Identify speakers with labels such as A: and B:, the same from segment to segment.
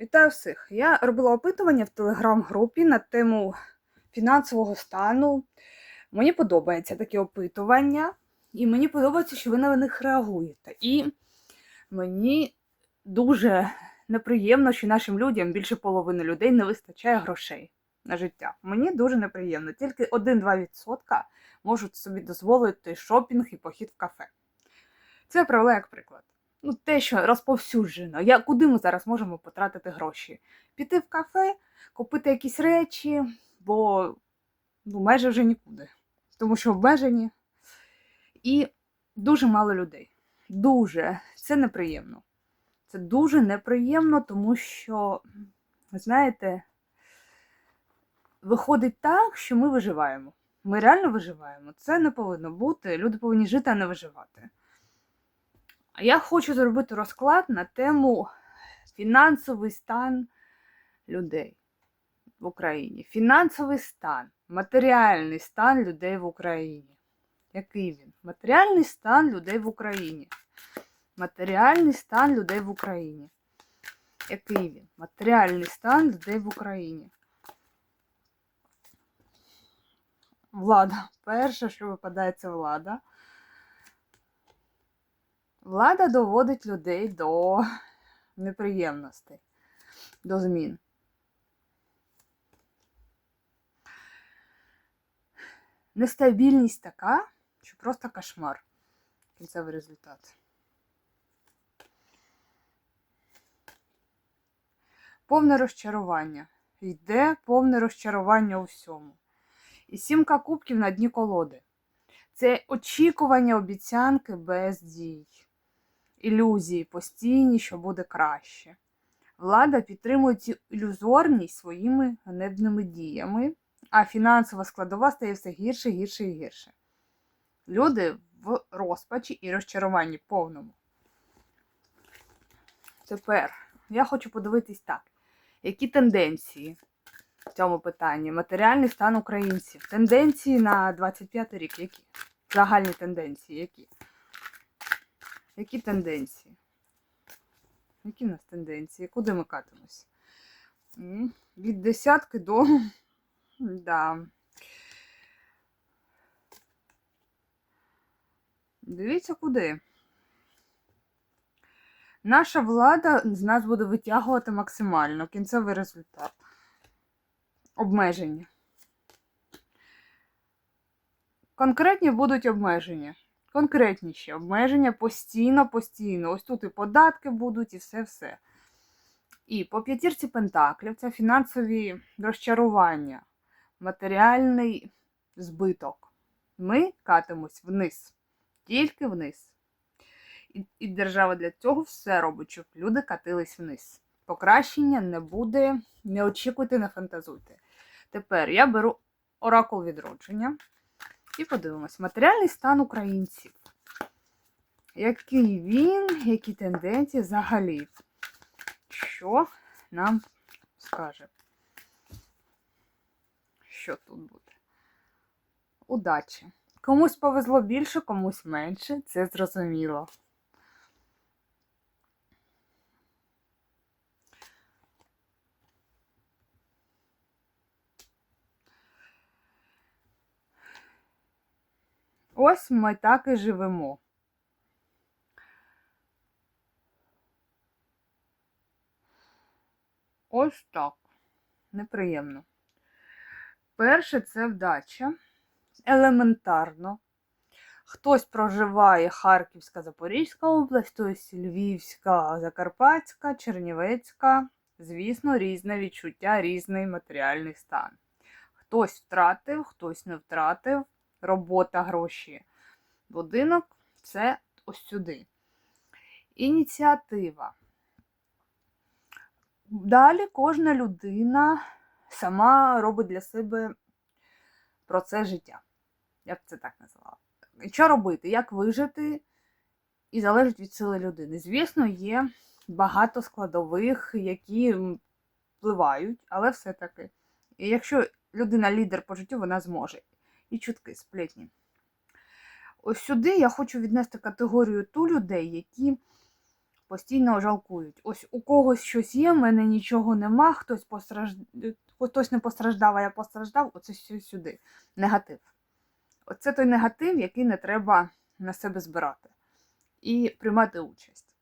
A: Вітаю всіх! Я робила опитування в телеграм-групі на тему фінансового стану. Мені подобаються такі опитування, і мені подобається, що ви на них реагуєте. І мені дуже неприємно, що нашим людям більше половини людей не вистачає грошей на життя. Мені дуже неприємно. Тільки 1-2% можуть собі дозволити шопінг і похід в кафе. Це я як приклад. Ну, те, що розповсюджено. Я, куди ми зараз можемо потратити гроші? Піти в кафе, купити якісь речі, бо ну, майже вже нікуди. Тому що обмежені. І дуже мало людей. Дуже. Це неприємно. Це дуже неприємно, тому що, ви знаєте, виходить так, що ми виживаємо. Ми реально виживаємо. Це не повинно бути. Люди повинні жити, а не виживати. Я хочу зробити розклад на тему фінансовий стан людей в Україні. Фінансовий стан, матеріальний стан людей в Україні. Який він? Матеріальний стан людей в Україні. Матеріальний стан людей в Україні. Який він? Матеріальний стан людей в Україні. Влада. Перше, що випадає, це влада. Влада доводить людей до неприємностей, до змін. Нестабільність така, що просто кошмар. Кінцевий результат. Повне розчарування. Йде повне розчарування у всьому. І сімка кубків на дні колоди. Це очікування обіцянки без дій, ілюзії постійні, що буде краще. Влада підтримує цю ілюзорність своїми ганебними діями, а фінансова складова стає все гірше, гірше і гірше. Люди в розпачі і розчаруванні повному. Тепер я хочу подивитись так, які тенденції в цьому питанні. Матеріальний стан українців. Тенденції на 25 рік. Які? Загальні тенденції, які? Які тенденції? Які в нас тенденції? Куди ми катимось? Від десятки до. Да. Дивіться куди. Наша влада з нас буде витягувати максимально кінцевий результат. Обмеження. Конкретні будуть обмеження. Конкретніші обмеження постійно, постійно. Ось тут і податки будуть, і все-все. І по п'ятірці пентаклів це фінансові розчарування, матеріальний збиток. Ми катимось вниз, тільки вниз. І, і держава для цього все робить, щоб люди катились вниз. Покращення не буде, не очікуйте, не фантазуйте. Тепер я беру оракул відродження і подивимось. Матеріальний стан українців. Який він, які тенденції взагалі? Що нам скаже? Що тут буде? Удачі. Комусь повезло більше, комусь менше, це зрозуміло. Ось ми так і живемо. Ось так. Неприємно. Перше це вдача. Елементарно. Хтось проживає Харківська, Запорізька область, хтось Львівська, Закарпатська, Чернівецька. Звісно, різне відчуття, різний матеріальний стан. Хтось втратив, хтось не втратив. Робота, гроші. Будинок це ось сюди. Ініціатива. Далі кожна людина сама робить для себе процес життя. Я б це так назвала. І Що робити? Як вижити? І залежить від сили людини. Звісно, є багато складових, які впливають, але все-таки. І якщо людина лідер по життю, вона зможе. І чутки, сплетні. Ось сюди я хочу віднести категорію ту людей, які постійно жалкують. Ось у когось щось є, в мене нічого нема, хтось постражд... хтось не постраждав, а я постраждав, оце сюди. Негатив. Оце той негатив, який не треба на себе збирати і приймати участь.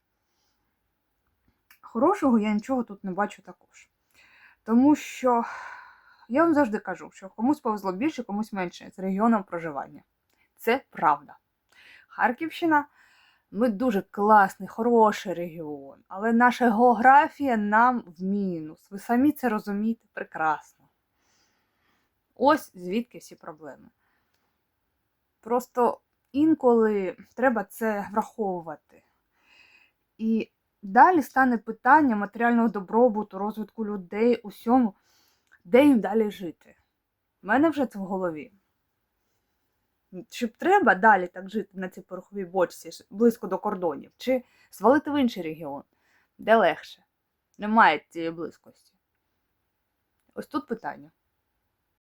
A: Хорошого я нічого тут не бачу також. Тому що я вам завжди кажу, що комусь повезло більше, комусь менше з регіоном проживання. Це правда. Харківщина ми дуже класний, хороший регіон, але наша географія нам в мінус. Ви самі це розумієте прекрасно. Ось звідки всі проблеми. Просто інколи треба це враховувати. І далі стане питання матеріального добробуту, розвитку людей, усьому, де їм далі жити. У мене вже це в голові. Чи б треба далі так жити на цій пороховій бочці близько до кордонів, чи свалити в інший регіон, де легше, немає цієї близькості. Ось тут питання.